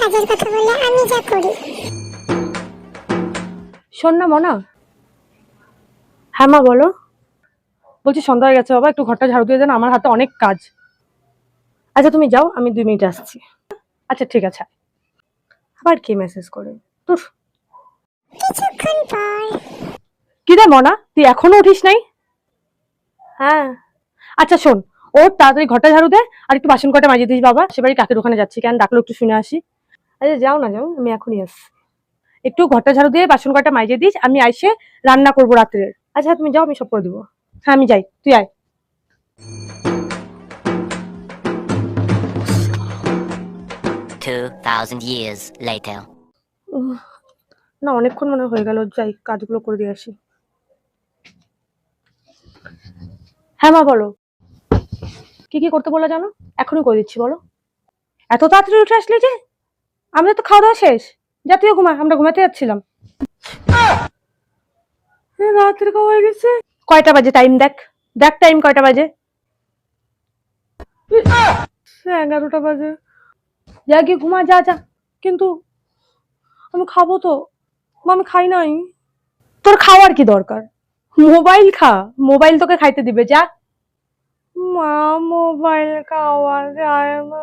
কাজের কথা বললে আমি যা করি। শোন না মনা। হ্যাঁ মা বলো। বলছি সন্ধ্যা হয়ে গেছে বাবা একটু ঘরটা ঝাড়ু দিয়ে দেন আমার হাতে অনেক কাজ। আচ্ছা তুমি যাও আমি দুই মিনিট আসছি। আচ্ছা ঠিক আছে। আবার কে মেসেজ করে? তোর কিছুক্ষণ পর। কি রে মনা? তুই এখনও উঠিস নাই? হ্যাঁ। আচ্ছা শোন ওর তাড়াতাড়ি ঘরটা ঝাড়ু দে আর একটু বাসন কটা মাজিয়ে দিস বাবা। সে বাড়ি কাকের ওখানে যাচ্ছি কেন ডাকলো একটু শুনে আসি। আচ্ছা যাও না যাও আমি এখনই আসছি। একটু ঘরটা ঝাড়ু দিয়ে বাসন কটা মাজিয়ে দিস আমি আইসে রান্না করব রাত্রে আচ্ছা তুমি যাও আমি সব করে দেবো। হ্যাঁ আমি যাই তুই আয়। না অনেকক্ষণ মনে হয়ে গেল যাই কাজগুলো করে দিয়ে আসি। হ্যাঁ মা বলো। কি কি করতে বলে জানো? এখনই করে দিচ্ছি বলো। এত তাড়াতাড়ি উঠে আসলে যে? আমাদের তো খাওয়া দাওয়া শেষ। যা তুইও ঘুমা আমরা ঘুমাতে যাচ্ছিলাম। এ, রাত্রে খাওয়া হয়ে গেছে। কয়টা বাজে টাইম দেখ? দেখ টাইম কয়টা বাজে? এগারোটা বাজে। যা গিয়ে ঘুমা যা যা। কিন্তু আমি খাব তো। আমি খাই নাই। তোর খাওয়ার কি দরকার? মোবাইল খা। মোবাইল তোকে খাইতে দিবে যা। মা মোবাইল খাওয়া যায় না।